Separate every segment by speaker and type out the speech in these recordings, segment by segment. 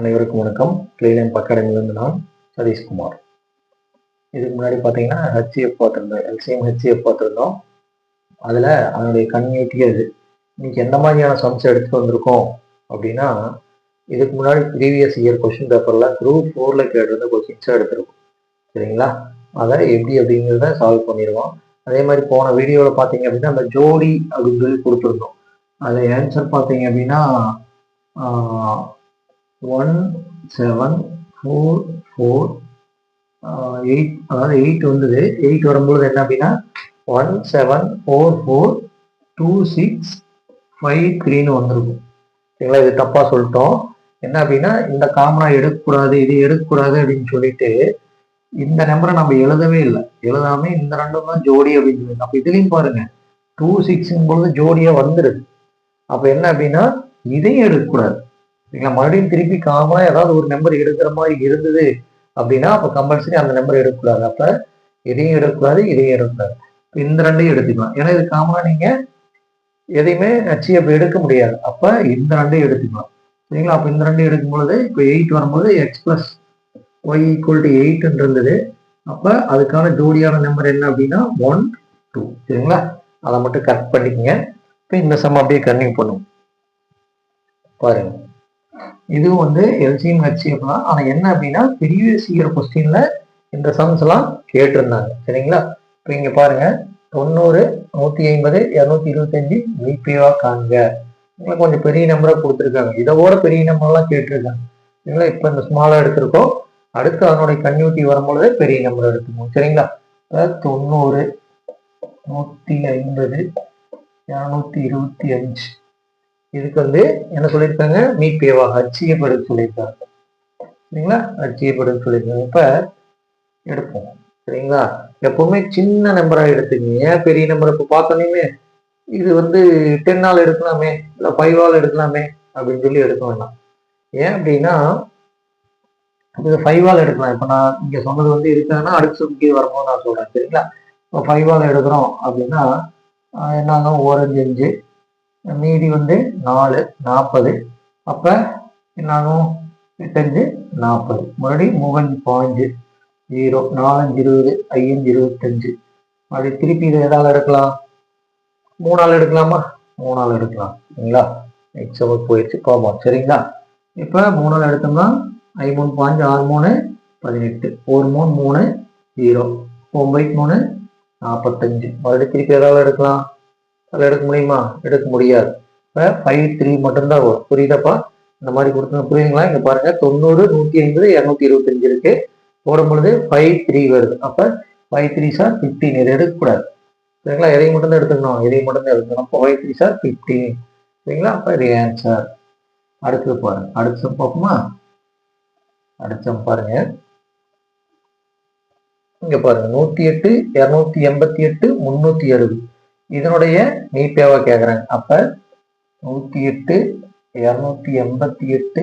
Speaker 1: அனைவருக்கும் வணக்கம். கிளீனம் அகாடமிலிருந்து நான் சதீஷ்குமார். இதுக்கு முன்னாடி பார்த்தீங்கன்னா ஹெச்எஃப் பார்த்துருந்தோம். எல்சிஎம் ஹெச்எஃப் பார்த்துருந்தோம். அதில் அதனுடைய கன்யூட்டி அது இன்னைக்கு எந்த மாதிரியான சம்ஸ் எடுத்துகிட்டு வந்திருக்கோம் அப்படின்னா இதுக்கு முன்னாடி ப்ரீவியஸ் இயர் கொஷின் பேப்பரில் குரூப் ஃபோரில் கேட்டிருந்த கொஷின்ஸாக எடுத்திருக்கோம். சரிங்களா? அதை எப்படி அப்படிங்கிறத சால்வ் பண்ணிடுவோம் அதே மாதிரி போன வீடியோவில் பார்த்தீங்க அப்படின்னா அந்த ஜோடி அப்படின்னு சொல்லி கொடுத்துருந்தோம். அதை ஆன்சர் பார்த்தீங்க அப்படின்னா one seven four four eight அதாவது எயிட் வந்தது. எயிட் வரும்பொழுது என்ன அப்படின்னா one seven four four two six five த்ரீன்னு வந்திருக்கும். சரிங்களா? இது தப்பாக சொல்லிட்டோம். என்ன அப்படின்னா இந்த காமனாக எடுக்கக்கூடாது இது எடுக்கக்கூடாது அப்படின்னு சொல்லிட்டு இந்த நம்பரை நம்ம எழுதவே இல்லை. எழுதாம இந்த ரெண்டும் தான் ஜோடி அப்படின்னு சொல்லி அப்போ இதுலையும் பாருங்க டூ சிக்ஸுங்கும் பொழுது ஜோடியாக வந்துடுது அப்போ என்ன அப்படின்னா இதையும் எடுக்கக்கூடாது. சரிங்களா மறுபடியும் திருப்பி காமனா ஏதாவது ஒரு நம்பர் எடுக்கிற மாதிரி இருந்தது அப்படின்னா அப்போ கம்பல்சரி அந்த நம்பர் எடுக்கக்கூடாது. அப்போ இதையும் எடுக்கக்கூடாது இதையும் எடுக்கக்கூடாது. இப்போ இந்த ரெண்டையும் எடுத்துக்கலாம். ஏன்னா இது காமனா நீங்க எதையுமே ஹெச்எஃப் எடுக்க முடியாது. அப்ப இந்த ரெண்டையும் எடுத்துக்கலாம். சரிங்களா? அப்போ இந்த ரெண்டையும் எடுக்கும் பொழுது இப்போ எயிட் வரும்போது x plus y equal to எயிட்னு இருந்தது. அப்ப அதுக்கான ஜோடியான நம்பர் என்ன அப்படின்னா ஒன் டூ சரிங்களா? அதை மட்டும் கரெக்ட் பண்ணிக்கங்க. இப்போ இந்த சம் அப்படியே கன்டினியூ பண்ணுவோம். பாருங்க. இதுவும் வந்து எல்சிஎம் ஹெச்சிஎஃப் தான் ஆனால் என்ன அப்படின்னா ப்ரீவியஸ் இயர் கொஸ்டின்ல இந்த சம்ஸ் எல்லாம் கேட்டிருந்தாங்க. சரிங்களா? இப்போ இங்க பாருங்க. தொண்ணூறு நூத்தி ஐம்பது இரநூத்தி இருபத்தஞ்சு மீபிவா காண்க. உங்களுக்கு கொஞ்சம் பெரிய நம்பராக கொடுத்துருக்காங்க. இதோட பெரிய நம்பர்லாம் கேட்டிருக்காங்க. சரிங்களா? இப்போ இந்த ஸ்மாலா எடுத்திருக்கோம். அடுத்து அதனுடைய கன்யூட்டி வரும்பொழுது பெரிய நம்பர் எடுத்துக்கணும் சரிங்களா? அதாவது தொண்ணூறு நூத்தி ஐம்பது இரநூத்தி இருபத்தி அஞ்சு. இதுக்கு வந்து என்ன சொல்லியிருக்காங்க? மீபேவா ஹச்சிஎஃப் சொல்லியிருக்காங்க. சரிங்களா? ஹச்சிஎஃப் சொல்லியிருக்காங்க. இப்போ எடுப்போம். சரிங்களா? எப்பவுமே சின்ன நம்பராக எடுத்துங்க ஏன் பெரிய நம்பர் இப்போ பார்த்தோன்னே இது வந்து டென் ஆள் எடுக்கலாமே இல்லை ஃபைவ் ஆள் எடுக்கலாமே அப்படின்னு சொல்லி எடுக்க வேண்டாம். ஏன் அப்படின்னா இது ஃபைவ் ஆல் எடுக்கலாம். இப்போ நான் இங்கே சொன்னது வந்து இருக்காங்கன்னா அடுத்த சுற்றி வரும்போது நான் சொல்கிறேன் சரிங்களா? இப்போ ஃபைவ் ஆல் எடுக்கிறோம் அப்படின்னா என்னங்க ஓரஞ்சு அஞ்சு. மீதி வந்து நாலு நாற்பது அப்போ என்னாகும்? எட்டஞ்சு நாற்பது மறுபடியும் மூவஞ்சு பாஞ்சு. ஜீரோ நாலஞ்சு இருபது ஐயஞ்சு இருபத்தஞ்சு. அப்படி திருப்பி இதை எதால் எடுக்கலாம்? மூணாள் எடுக்கலாமா? மூணாள் எடுக்கலாம். சரிங்களா? எக்ஸ் போயிடுச்சு. போவோம் சரிங்களா? இப்போ மூணாள் எடுத்தோம்னா ஐ மூணு பாஞ்சு ஆறு மூணு பதினெட்டு. ஒரு மூணு மூணு ஜீரோ. ஒம்பது மூணு நாற்பத்தஞ்சு மறுபடியும் திருப்பி எதாவது எடுக்கலாம்? அதில் எடுக்க முடியுமா? எடுக்க முடியாது. இப்போ ஃபைவ் த்ரீ மட்டும்தான் வரும். புரியுதாப்பா? இந்த மாதிரி கொடுத்து புரியுதுங்களா? இங்கே பாருங்கள் தொண்ணூறு நூற்றி ஐம்பது இரநூத்தி இருபத்தஞ்சு இருக்கு. போடும் பொழுது ஃபைவ் த்ரீ வருது. அப்போ ஃபைவ் த்ரீ சார் ஃபிஃப்டீன் இது எடுக்கக்கூடாது சரிங்களா? எதையும் மட்டும்தான் எடுத்துக்கணும். எதையும் மட்டும்தான் எடுத்துக்கணும். அப்போ ஃபைவ் த்ரீ சார் ஃபிஃப்டீன் சரிங்களா? அப்போ இது ஆன்சர் அடுத்தது பாருங்க. அடுத்த பார்ப்போமா? அடுத்த பாருங்க. இங்க பாருங்க. நூத்தி எட்டு இரநூத்தி எண்பத்தி எட்டு முன்னூத்தி அறுபது. இதனுடைய மீப்பேவா கேட்குறாங்க அப்போ நூற்றி எட்டு இரநூத்தி எண்பத்தி எட்டு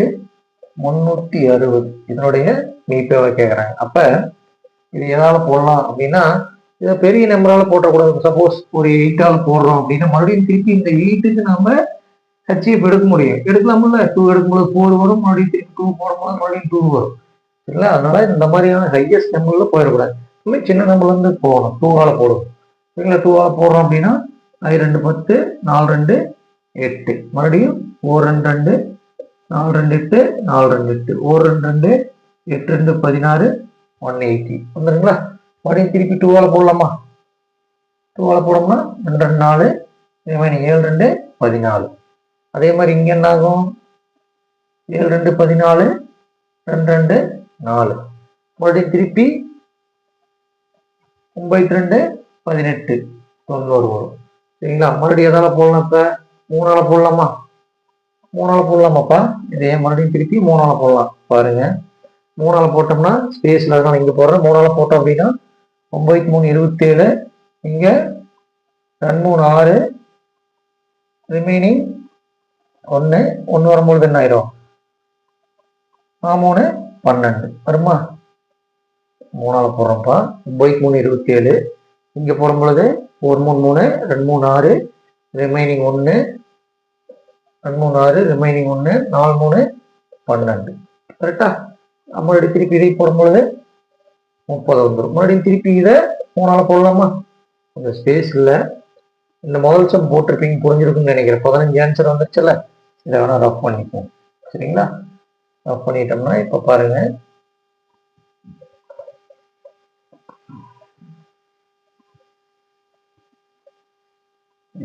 Speaker 1: முந்நூற்றி அறுபது. இதனுடைய மீப்பேவா கேட்குறாங்க அப்போ இது எதால போடலாம் அப்படின்னா இதை பெரிய நம்பரால் போட்டக்கூடாது. சப்போஸ் ஒரு எயிட்டால் போடுறோம் அப்படின்னா மறுபடியும் திருப்பி இந்த எயிட்டுக்கு நாம் ஹெச்எஃப் எடுக்க முடியும். எடுக்கலாம்ல. டூ எடுக்கும்போது ஃபோர் வரும் மறுபடியும் திருப்பி டூ போடும்போது மறுபடியும் டூ வரும். இல்லை அதனால இந்த மாதிரியான ஹையஸ்ட் நம்பரில் போயிடக்கூடாது. சின்ன நம்பர்லேருந்து போகணும். டூவால் போடணும் சரிங்களா? டூவால் போடுறோம் அப்படின்னா ஐ ரெண்டு பத்து நாலு ரெண்டு எட்டு. மறுபடியும் ஓர் ரெண்டு ரெண்டு நாலு ரெண்டு எட்டு நாலு ரெண்டு எட்டு. ஓர் ரெண்டு ரெண்டு எட்டு ரெண்டு பதினாறு ஒன் எயிட்டி வந்துடுங்களா மறுபடியும் திருப்பி டூவால் போடலாமா? டூவால போடோம்னா ரெண்டு ரெண்டு நாலு இதே மாதிரி ஏழு ரெண்டு பதினாலு. அதே மாதிரி இங்கே என்ன ஆகும் ஏழு ரெண்டு பதினாலு ரெண்டு ரெண்டு நாலு. மறுபடியும் திருப்பி ஒன்பது ரெண்டு பதினெட்டு. தொண்ணூறு வரும் சரிங்களா? மறுபடியும் எதால போடலாம் இப்போ? மூணால போடலாமா? மூணால போடலாமாப்பா? இதே மறுபடியும் திருப்பி மூணால போடலாம். பாருங்க. மூணால போட்டோம்னா ஸ்பேஸ்ல இருக்கான இங்க போடுறேன். மூணால போட்டோம் அப்படின்னா ஒன்பது மூணு இருபத்தேழு. இங்கே இங்க ரெண்டு மூணு ஆறு. ரிமைனிங் ஒன்று ஒன்று வரும்பொழுது என்ன ஆயிரும்? ஆ மூணு பன்னெண்டு. வருமா? மூணால் போடுறோம்ப்பா. ஒன்பது மூணு இருபத்தி ஏழு இங்கே போடும் பொழுது ஒரு மூணு மூணு ரெண்டு மூணு ஆறு ரிமைனிங் ஒன்று ரெண்டு மூணு ஆறு ரிமைனிங் ஒன்று நாலு மூணு பன்னெண்டு. கரெக்டா நம்மளுடைய திருப்பி இதை போடும்பொழுது முப்பது வந்துடும் மறுபடியும் திருப்பி இதை மூணால போடலாமா? இந்த ஸ்பேஸ் இல்லை இந்த முதல் சம் போட்டிருப்பீங்க புரிஞ்சிருக்குன்னு நினைக்கிறேன். பதினஞ்சு ஆன்சர் வந்துருச்சுல இதை வேணா ரஃப் பண்ணிப்போம். சரிங்களா? ரஃப் பண்ணிட்டோம்னா இப்போ பாருங்க.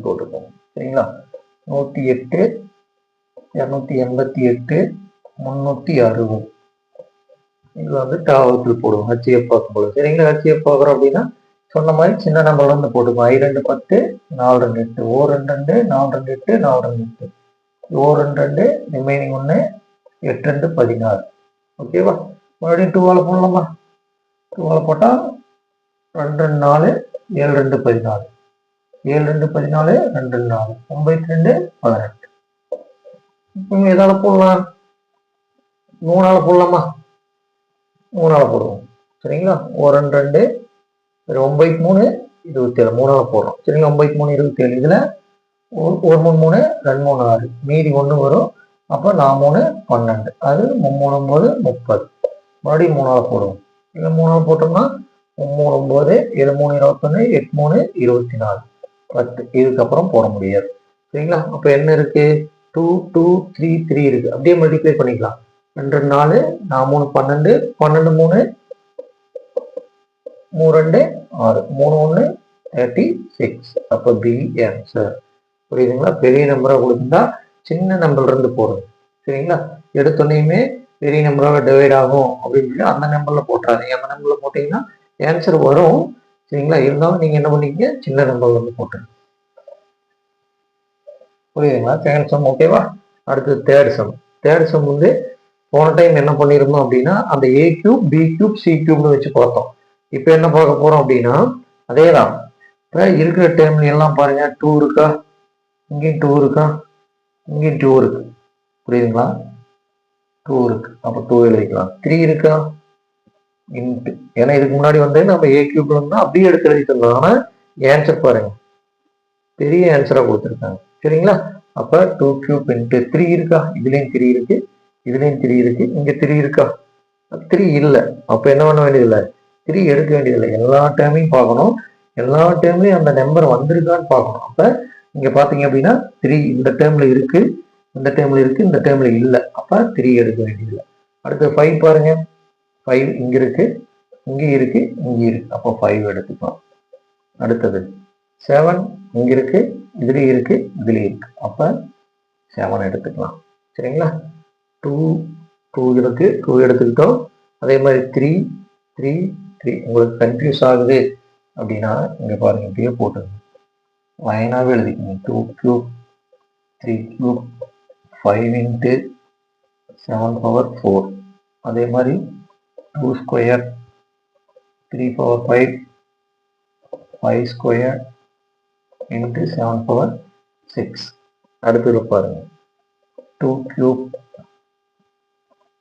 Speaker 1: போட்டுப்போம் சரிங்களா? நூற்றி எட்டு இரநூத்தி எண்பத்தி எட்டு முந்நூற்றி அறுபது. இது வந்து டாவத்தில் போடுவோம். ஹச்சிஎஃப் பார்க்கும்போது சரிங்களா? ஹச்சிஎஃப் பார்க்குறோம் அப்படின்னா சொன்ன மாதிரி சின்ன நம்பர்ல இருந்து போட்டுப்போம் ஐ ரெண்டு பத்து நாலு ரெண்டு எட்டு. ஓ ரெண்டு ரெண்டு நாலு ரெண்டு எட்டு நாலு ரெண்டு எட்டு. ஓ ரெண்டு ரெண்டு ரிமைனிங் ஒன்று எட்டு ரெண்டு பதினாறு. ஓகேவா மறுபடியும் டூவால் போடலாமா? டூவால் போட்டால் ரெண்டு ரெண்டு நாலு ஏழு ரெண்டு பதினாலு ஏழு ரெண்டு பதினாலு ரெண்டு ரெண்டு நாலு. ஒன்பத்தி ரெண்டு பதினெட்டு இப்போ எதால போடலாம். மூணால போடலாமா? மூணால போடுவோம். சரிங்களா? ஒரு ரெண்டு ரெண்டு சரி ஒன்பது மூணு இருபத்தி ஏழு மூணால போடுறோம். சரிங்களா? ஒன்பது மூணு இருபத்தி ஏழு இதுல ஒரு ஒரு மூணு மூணு ரெண்டு மூணு ஆறு. மீதி ஒன்று வரும். அப்போ நான் மூணு பன்னெண்டு. அது மும்மூணு ஒன்பது முப்பது. மறுபடியும் மூணால போடுவோம். இல்லை மூணால போட்டோம்னா மூணு ஒன்பது ஏழு மூணு இருபத்தொன்னு எட்டு மூணு இருபத்தி நாலு. பத்து இதுக்கப்புறம் போட முடியாது. சரிங்களா? அப்போ என்ன இருக்கு? டூ டூ த்ரீ த்ரீ இருக்கு. அப்படியே மல்டிப்ளை பண்ணிக்கலாம். ரெண்டு நாலு நான் மூணு பன்னெண்டு பன்னெண்டு மூணு மூணு ரெண்டு ஆறு. மூணு ஒன்று தேர்ட்டி சிக்ஸ் அப்போ பி ஆன்சர் புரியுதுங்களா? பெரிய நம்பராக கொடுத்துருந்தா சின்ன நம்பர்ல இருந்து போடுங்க. சரிங்களா? எடுத்தோன்னையுமே பெரிய நம்பரால் டிவைட் ஆகும் அப்படின்னு சொல்லி அந்த நம்பரில் போட்டுறாதீங்க. அந்த நம்பரில் போட்டிங்கன்னா ஆன்சர் வரும். சரிங்களா? இருந்தாலும் நீங்கள் என்ன பண்ணீங்க? சின்ன நம்பர் வந்து போட்டுருங்க. புரியுதுங்களா? செகண்ட் சம் ஓகேவா அடுத்து தேர்ட் சம் தேர்ட் சம் வந்து போன டைம் என்ன பண்ணியிருந்தோம் அப்படின்னா அந்த a cube b cube c கியூப்னு வச்சு பார்த்தோம். இப்போ என்ன பார்க்க போகிறோம் அப்படின்னா அதே தான் இப்போ இருக்கிற டைம்ல எல்லாம் பாருங்க. டூ இருக்கா? இங்கேயும் டூ இருக்கா? இங்கேயும் டூ இருக்கு. புரியுதுங்களா? டூ இருக்கு. அப்போ டூ எழுதிக்கலாம். த்ரீ இருக்கா? இன்ட்டு ஏன்னா இதுக்கு முன்னாடி வந்து நம்ம ஏ கியூப்ல இருந்தா அப்படியே எடுத்து எழுதிட்டு ஆனா ஆன்சர் பாருங்க. பெரிய ஆன்சரா கொடுத்துருக்காங்க. சரிங்களா? அப்ப டூ கியூப் இன்ட்டு த்ரீ இருக்கா? இதுலயும் த்ரீ இருக்கு. இதுலயும் த்ரீ இருக்கு. இங்க த்ரீ இருக்கா? த்ரீ இல்லை. அப்ப என்ன பண்ண வேண்டியதில்லை? த்ரீ எடுக்க வேண்டியதில்லை. எல்லா டேர்மையும் பார்க்கணும். எல்லா டைம்லயும் அந்த நம்பர் வந்திருக்கான்னு பார்க்கணும். அப்ப இங்க பாத்தீங்க அப்படின்னா த்ரீ இந்த டைம்ல இருக்கு. இந்த டைம்ல இருக்கு. இந்த டைம்ல இல்லை. அப்ப த்ரீ எடுக்க வேண்டியதில்லை. அடுத்து ஃபைவ் பாருங்க. ஃபைவ் இங்க இருக்கு இங்க இருக்கு இங்க இருக்கு. அப்போ ஃபைவ் எடுத்துக்கலாம் அடுத்தது செவன் இங்க இருக்கு இதுலயும் இருக்கு இதுலயும் இருக்கு. அப்ப செவன் எடுத்துக்கலாம். சரிங்களா? டூ டூ இருக்கு டூ எடுத்துக்கிட்டோம். அதே மாதிரி த்ரீ த்ரீ த்ரீ உங்களுக்கு கன்ஃபியூஸ் ஆகுது அப்படின்னா இங்க பாருங்க இப்படியே போட்டுருங்க. லைனாகவே எழுதிக்கணும் two cube three cube five into seven power four அதே மாதிரி two square three power five five square into seven power six. அடுத்து பாருங்க. டூ கியூப்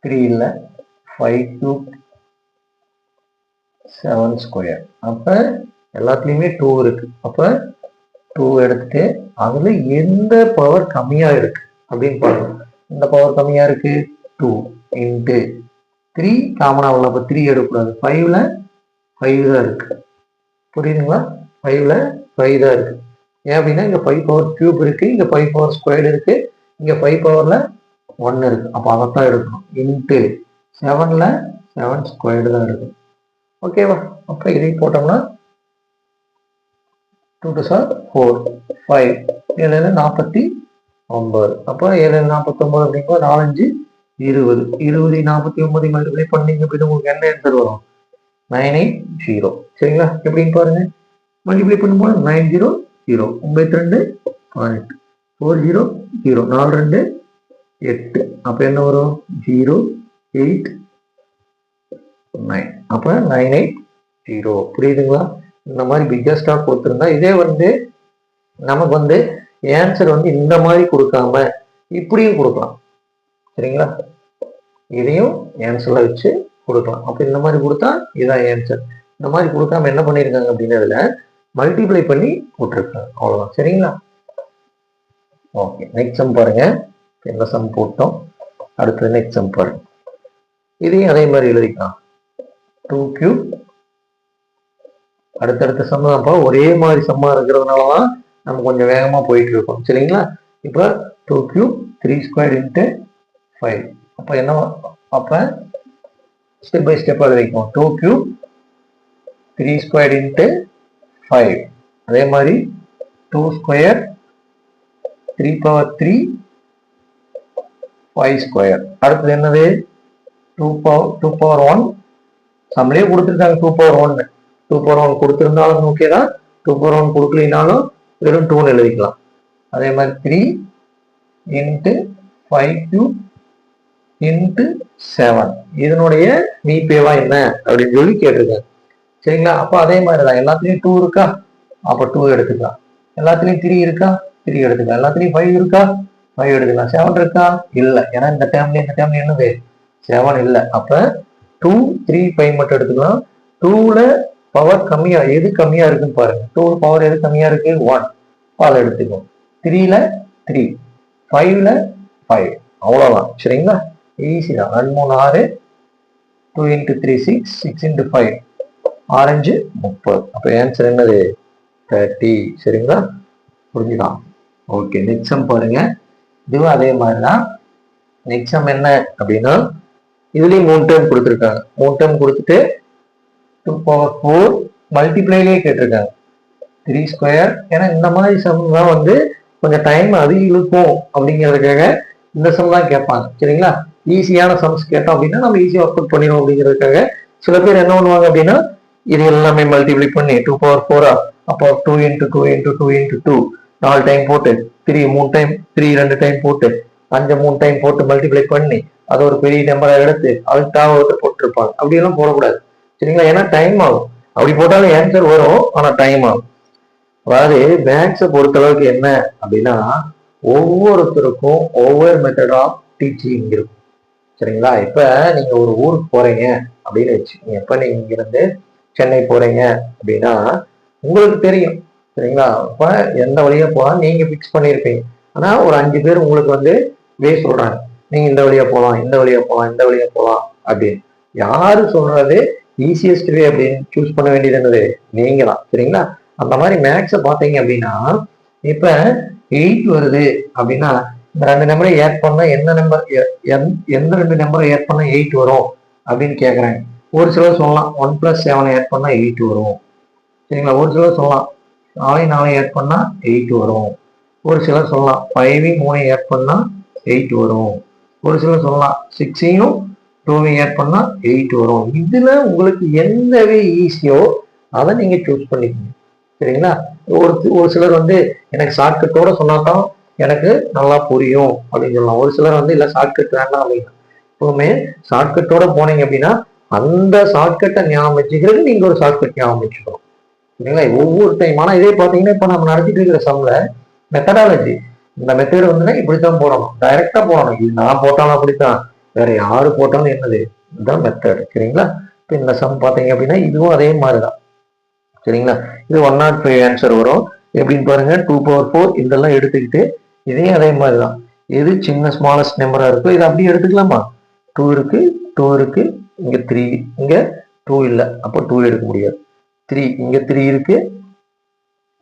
Speaker 1: த்ரீ இல்லை ஃபைவ் கியூப் செவன் ஸ்கொயர். அப்போ எல்லாத்துலேயுமே டூ இருக்கு. அப்போ டூ எடுத்துட்டு அதில் எந்த பவர் கம்மியாக இருக்கு அப்படின்னு பாருங்க. இந்த பவர் கம்மியாக இருக்கு? டூ இன்ட்டு த்ரீ காமனாக உள்ள அப்போ த்ரீ எடுக்கக்கூடாது. ஃபைவ்ல ஃபைவ் தான் இருக்கு. புரியுதுங்களா? ஃபைவ்ல ஃபைவ் தான் இருக்கு. ஏன் அப்படின்னா இங்கே ஃபைவ் பவர் கியூப் இருக்கு இங்கே ஃபைவ் பவர் ஸ்கொயர் இருக்கு இங்கே ஃபைவ் பவர்ல ஒன்று இருக்கு. அப்போ அதைத்தான் எடுக்கணும். இன்ட்டு செவன்ல செவன் ஸ்கொயர்டு தான் இருக்கும் ஓகேவா அப்போ இதை போட்டோம்னா two two are four five ஏழு நாற்பத்தி ஒன்பது. அப்போ ஏழு நாற்பத்தொம்பது அப்படிங்கும்போது நாலஞ்சு இருபது. இருபது நாற்பத்தி ஒன்பது மல்டிபிளை பண்ணீங்க அப்படின்னு உங்களுக்கு என்ன ஆன்சர் வரும் நைன் எயிட் ஜீரோ சரிங்களா? எப்படின்னு பாருங்க? மல்டிபிளை பண்ணும்போது நைன் ஜீரோ ஜீரோ ஒன்பத்தி ரெண்டு பதினெட்டு. ஃபோர் ஜீரோ ஜீரோ நாலு ரெண்டு எட்டு. அப்போ என்ன வரும்? ஜீரோ எயிட் நைன் அப்போ நைன் எயிட் ஜீரோ புரியுதுங்களா? இந்த மாதிரி பிக்கஸ்டாக கொடுத்துருந்தா இதே வந்து நமக்கு வந்து ஆன்சர் வந்து இந்த மாதிரி கொடுக்காம இப்படியும் கொடுக்கலாம். சரிங்களா? இதையும் ஆன்சரில் வச்சு கொடுக்கலாம். அப்போ இந்த மாதிரி கொடுத்தா இதான் ஆன்சர் இந்த மாதிரி கொடுக்காம என்ன பண்ணியிருக்காங்க அப்படின்றதுல மல்டிப்ளை பண்ணி போட்டிருக்காங்க. அவ்வளோதான் சரிங்களா? ஓகே நெக்ஸ்ட் சம் பாருங்க. என்ன சம் போட்டோம்? அடுத்தது நெக்ஸ்ட் சம் பாருங்க. இதையும் அதே மாதிரி எழுதிக்கலாம். டூ கியூப் அடுத்தடுத்த சம் தான்ப்பா. ஒரே மாதிரி சம்மா இருக்கிறதுனால தான் நம்ம கொஞ்சம் வேகமாக போயிட்டு இருக்கோம். சரிங்களா? இப்போ two cube three square into five அப்போ என்ன அப்போ ஸ்டெப் பை ஸ்டெப்பாக எழுதிக்கும் two cube three square into five அதே மாதிரி two square three power three five square அடுத்தது என்னது? Two power two power one நம்மளே கொடுத்துருக்காங்க டூ பவர் ஒன்னு டூ பவர் ஒன் கொடுத்துருந்தாலும் ஓகே தான். டூ பவர் ஒன் கொடுக்கலினாலும் வெறும் டூன்னு எழுதிக்கலாம். அதே மாதிரி three into five cube into seven இதனுடைய மீபேவா என்ன அப்படின்னு சொல்லி கேட்டிருக்காங்க சரிங்களா? அப்போ அதே மாதிரி தான் எல்லாத்துலேயும் டூ இருக்கா? அப்போ டூ எடுத்துக்கலாம். எல்லாத்துலேயும் த்ரீ இருக்கா? த்ரீ எடுத்துக்கலாம். எல்லாத்துலேயும் ஃபைவ் இருக்கா? ஃபைவ் எடுத்துக்கலாம். செவன் இருக்கா? இல்லை. ஏன்னா இந்த டேம்ல இந்த டைம்ல என்னது செவன் இல்லை. அப்போ டூ த்ரீ ஃபைவ் மட்டும் எடுத்துக்கலாம். டூவில் பவர் கம்மியா எது கம்மியா இருக்குன்னு பாருங்க. டூ பவர் எது கம்மியா இருக்கு? ஒன் அதை எடுத்துக்கோ த்ரீல த்ரீ ஃபைவ்ல ஃபைவ் அவ்வளோதான் சரிங்களா? ஈஸி தான். ரெண்டு மூணு ஆறு two into three six six into five orange முப்பது. அப்போ ஆன்சர் என்னது? தேர்ட்டி சரிங்களா? புரிஞ்சுக்கலாம் ஓகே நெக்ஸ்ட் சம் பாருங்க. இதுவும் அதே மாதிரி தான் நெக்ஸ்ட் சம் என்ன அப்படின்னா இதுலேயும் மூணு டேர்ம் கொடுத்துருக்காங்க. மூணு டேர்ம் கொடுத்துட்டு டூ பவர் ஃபோர் மல்டிப்ளைலேயே கேட்டிருக்காங்க. த்ரீ ஸ்கொயர் ஏன்னா இந்த மாதிரி சம் தான் வந்து கொஞ்சம் டைம் அதிகம் இழுக்கும் அப்படிங்கிறதுக்காக இந்த சம் தான் கேட்பாங்க. சரிங்களா? ஈஸியான சம்ஸ் கேட்டோம் அப்படின்னா நம்ம ஈஸியாக ஒர்க் அவுட் பண்ணிடுவோம் அப்படிங்கிறதுக்காக சில பேர் என்ன பண்ணுவாங்க அப்படின்னா இது எல்லாமே மல்டிப்ளை பண்ணி டூ பவர் ஃபோரா அப்போ two into two into two into two நாலு டைம் போட்டு த்ரீ மூணு டைம் த்ரீ ரெண்டு டைம் போட்டு அஞ்சு மூணு டைம் போட்டு மல்டிப்ளை பண்ணி அதை ஒரு பெரிய நம்பரை எடுத்து அதுக்காக ஒருத்தர் போட்டிருப்பாங்க. அப்படியெல்லாம் போடக்கூடாது. சரிங்களா? ஏன்னா டைம் ஆகும். அப்படி போட்டாலும் ஆன்சர் வரும் ஆனால் டைம் ஆகும். அதாவது மேக்ஸை பொறுத்தளவுக்கு என்ன அப்படின்னா ஒவ்வொருத்தருக்கும் ஒவ்வொரு மெத்தட் ஆஃப் டீச்சிங் இருக்கும். சரிங்களா? இப்ப நீங்க ஒரு ஊருக்கு போறீங்க அப்படின்னு வச்சு எப்ப நீங்க இங்கிருந்து சென்னை போறீங்க அப்படின்னா உங்களுக்கு தெரியும். சரிங்களா? இப்ப எந்த வழியா போலாம் நீங்க ஃபிக்ஸ் பண்ணியிருப்பீங்க ஆனா ஒரு அஞ்சு பேர் உங்களுக்கு வந்து வே சொல்றாங்க. நீங்க இந்த வழியா போகலாம் இந்த வழியா போகலாம் இந்த வழியா போகலாம் அப்படின்னு. யாரு சொல்றது ஈஸியஸ்ட் வே அப்படின்னு சூஸ் பண்ண வேண்டியது என்னது? நீங்க தான் சரிங்களா? அந்த மாதிரி மேக்ஸை பார்த்தீங்க அப்படின்னா இப்ப எயிட் வருது அப்படின்னா இந்த ரெண்டு நம்பரை ஏட் பண்ணா என்ன நம்பர் எந்த ரெண்டு நம்பரை ஏட் பண்ணா எயிட் வரும் அப்படின்னு கேட்குறாங்க ஒரு சிலர் சொல்லலாம் ஒன் பிளஸ் செவனை ஏட் பண்ணா எயிட் வரும். சரிங்களா? ஒரு சிலர் சொல்லலாம் நாளை நாளை ஏட் பண்ணா எயிட் வரும். ஒரு சிலர் சொல்லலாம் ஃபைவையும் மூணையும் ஏட் பண்ணா எயிட் வரும். ஒரு சிலர் சொல்லலாம் சிக்ஸையும் டூவையும் ஏட் பண்ணா எயிட் வரும். இதுல உங்களுக்கு எந்தவே ஈஸியோ அதை நீங்க சூஸ் பண்ணிக்கணும் சரிங்களா? ஒரு ஒரு சிலர் வந்து எனக்கு ஷார்ட்கட்டோட சொன்னாதான் எனக்கு நல்லா புரியும் அப்படின்னு சொல்லலாம். ஒரு சிலர் வந்து இல்லை ஷார்ட்கட் வேண்டாம் அப்படின்னா. எப்பவுமே ஷார்ட்கட்டோட போனீங்க அப்படின்னா அந்த ஷார்ட்கட்டை ஞாபகம் வச்சுக்கிறது நீங்கள் ஒரு ஷார்ட்கட் ஞாபகம் வச்சுக்கணும் சரிங்களா? ஒவ்வொரு டைம் ஆனால் இதே பார்த்தீங்கன்னா இப்போ நம்ம நடத்திட்டு இருக்கிற சம்மில் மெத்தடாலஜி இந்த மெத்தட் வந்துன்னா இப்படி தான் போடணும் டைரெக்டாக போடணும். இது நான் போட்டாலும் அப்படித்தான். வேற யாரு போட்டாலும் என்னது? இதுதான் மெத்தட் சரிங்களா? இப்போ இந்த சம் பார்த்தீங்க அப்படின்னா இதுவும் அதே மாதிரி தான் சரிங்களா? இது ஒன் நாட் ஃபைவ் ஆன்சர் வரும். எப்படின்னு பாருங்க. டூ பவர் ஃபோர் இதெல்லாம் எடுத்துக்கிட்டு இதையும் அதே மாதிரி தான் எது சின்ன ஸ்மாலஸ்ட் நம்பராக இருக்கோ இதை அப்படியே எடுத்துக்கலாமா? டூ இருக்கு டூ இருக்கு இங்கே த்ரீ இங்கே டூ இல்லை. அப்போ டூ எடுக்க முடியாது. த்ரீ இங்கே த்ரீ இருக்கு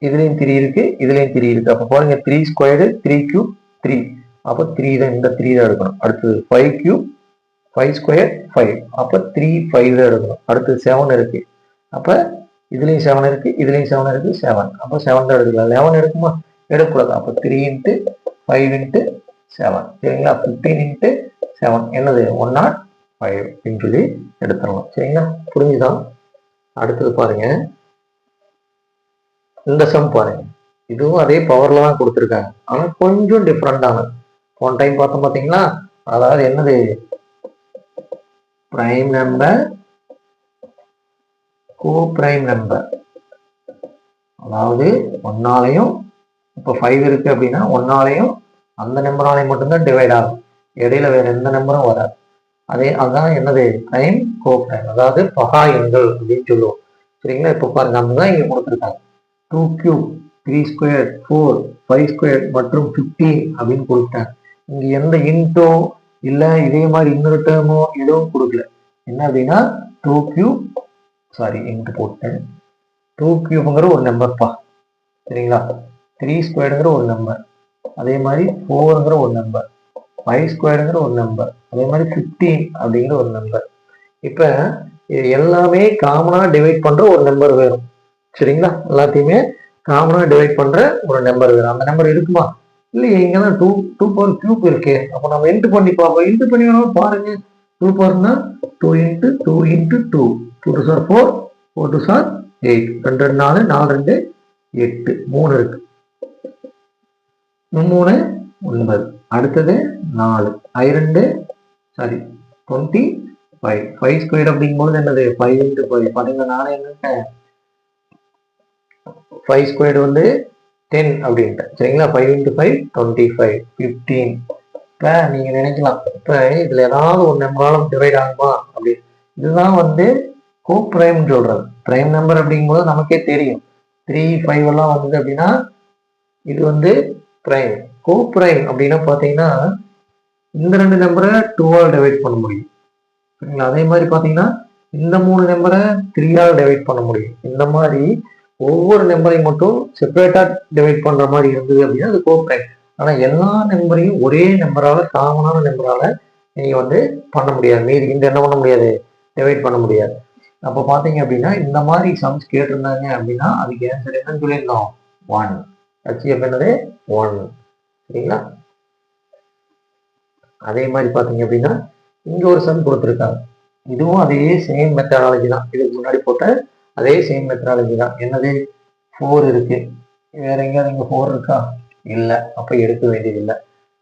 Speaker 1: இதுலேயும் த்ரீ இருக்கு இதுலேயும் த்ரீ இருக்கு. அப்போ பாருங்க three squared three cube three அப்போ த்ரீ தான் இந்த த்ரீ தான் எடுக்கணும். அடுத்தது five cube five square five அப்போ த்ரீ ஃபைவ் தான் எடுக்கணும். அடுத்தது செவன் இருக்கு. அப்போ இதுலேயும் செவன் இருக்கு இதுலேயும் செவன் இருக்கு செவன் அப்போ செவன் தான் எடுக்கலாம் லெவன் எடுக்குமா? எடுக்கூடாது அப்போ three into five into seven சரிங்களா? ஃபிஃப்டீன் இன்ட்டு செவன் என்னது? ஒன் நாட் ஃபைவ் அப்படின்னு சொல்லி எடுத்துடலாம். சரிங்களா? புரிஞ்சுதான் அடுத்தது பாருங்க. இந்த சம் பாருங்க. இதுவும் அதே பவர்ல தான் கொடுத்துருக்காங்க. ஆனால் கொஞ்சம் டிஃப்ரெண்டானது போன டைம் பார்த்தோம் பார்த்தீங்களா அதாவது என்னது? Prime number coprime number அதாவது ஒன்னாலையும் இப்போ ஃபைவ் இருக்குது அப்படின்னா ஒன்னாலையும் அந்த நம்பராலையும் மட்டும்தான் டிவைட் ஆகும். இடையில வேறு எந்த நம்பரும் வராது. அதே அதான் என்னது? ப்ரைம் கோ ப்ரைம் அதாவது பகா எண்கள் அப்படின்னு சொல்லுவோம். சரிங்களா? இப்போ பாருங்க அந்த தான் இங்கே கொடுத்துருக்காங்க. Two cube three square four five square மற்றும் ஃபிஃப்டீன் அப்படின்னு கொடுத்துட்டாங்க. இங்கே எந்த இன்ட்டோ இல்லை இதே மாதிரி இன்னொரு டேர்மோ எதுவும் கொடுக்கல. என்ன அப்படின்னா டூ கியூப் சாரி இன்ட்டு போட்டேன். டூ கியூப்ங்கிற ஒரு நம்பர்ப்பா சரிங்களா? த்ரீ ஸ்கொயர்டுங்கிற ஒரு நம்பர் அதே மாதிரி ஃபோருங்கிற ஒரு நம்பர் ஃபைவ் ஸ்கொயர்டுங்கிற ஒரு நம்பர் அதே மாதிரி ஃபிஃப்டீன் அப்படிங்கிற ஒரு நம்பர் இப்போ இது எல்லாமே காமனாக டிவைட் பண்ணுற ஒரு நம்பர் வேணும். சரிங்களா? எல்லாத்தையுமே காமனாக டிவைட் பண்ணுற ஒரு நம்பர் வேணும். அந்த நம்பர் இருக்குமா? இல்லையே இங்கே தான் டூ டூ பவர் கியூப் இருக்கு. அப்போ நம்ம இன்ட்டு பண்ணி பார்ப்போம். இன்ட்டு பண்ணி வேணாலும் பாருங்க. Two பவர்னா two into two into two two two are four four two are eight ரெண்டு ரெண்டு நாலு நாலு ரெண்டு எட்டு. மூணு இருக்கு. மூணு ஒன்பது. அடுத்தது நாலு. ஐ ரெண்டு sorry twenty five five square அப்படிங்கும்போது என்னது? ஃபைவ் இன்ட்டு ஃபைவ் பார்த்தீங்கன்னா நானே என்ன ஃபைவ் ஸ்கொயர் வந்து டென் அப்படின்ட்டு சரிங்களா? Five into five twenty five fifteen இப்போ நீங்கள் நினைக்கலாம். இப்போ இதில் ஏதாவது ஒரு நம்பராலும் டிவைட் ஆகுமா? அப்படி. இதுதான் வந்து கோ ப்ரைம்னு சொல்கிறது ப்ரைம் நம்பர் அப்படிங்கும்போது நமக்கே தெரியும். த்ரீ ஃபைவ் எல்லாம் வந்தது அப்படின்னா இது வந்து பிரைம் கோ பிரைம் அப்படின்னா பார்த்தீங்கன்னா இந்த ரெண்டு நம்பரை டூவால் டிவைட் பண்ண முடியும். சரிங்களா? அதே மாதிரி பார்த்தீங்கன்னா இந்த மூணு நம்பரை த்ரீயால் டிவைட் பண்ண முடியும். இந்த மாதிரி ஒவ்வொரு நம்பரையும் மட்டும் செப்பரேட்டாக டிவைட் பண்ணுற மாதிரி இருந்தது அப்படின்னா அது கோ பிரைம் ஆனால் எல்லா நம்பரையும் ஒரே நம்பரால் காமனான நம்பரால் நீங்கள் வந்து பண்ண முடியாது. மீதி இந்த என்ன பண்ண முடியாது? டிவைட் பண்ண முடியாது. அப்போ பார்த்தீங்க அப்படின்னா இந்த மாதிரி சம்ஸ் கேட்டிருந்தாங்க அப்படின்னா அதுக்கு ஆன்சர் என்னன்னு சொல்லியிருந்தோம். ஒன் ஹெச்எஃப் என்னது? ஒன் சரிங்களா? அதே மாதிரி பார்த்தீங்க அப்படின்னா இங்கே ஒரு சம் கொடுத்துருக்காங்க இதுவும் அதே சேம் மெத்தடாலஜி தான். இதுக்கு முன்னாடி போட்ட அதே சேம் மெத்தடாலஜி தான். என்னது? ஃபோர் இருக்கு. வேற எங்கேயாவது இங்கே ஃபோர் இருக்கா? இல்லை. அப்போ எடுக்க வேண்டியது இல்லை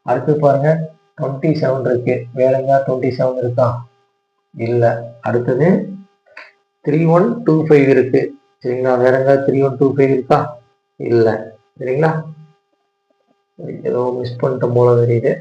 Speaker 1: அடுத்து பாருங்க டுவெண்ட்டி செவன் இருக்கு. வேற எங்கேயாவது டுவெண்ட்டி செவன் இருக்கா? இல்லை. அடுத்தது த்ரீ ஒன் டூ ஃபைவ் இருக்கு. சரிங்களா? வேற எங்கேயாவது த்ரீ ஒன் டூ ஃபைவ் இருக்கா? இல்லை. சரிங்களா? ஏதோ மிஸ் பண்ணிட்டோம் போல தெரியுது.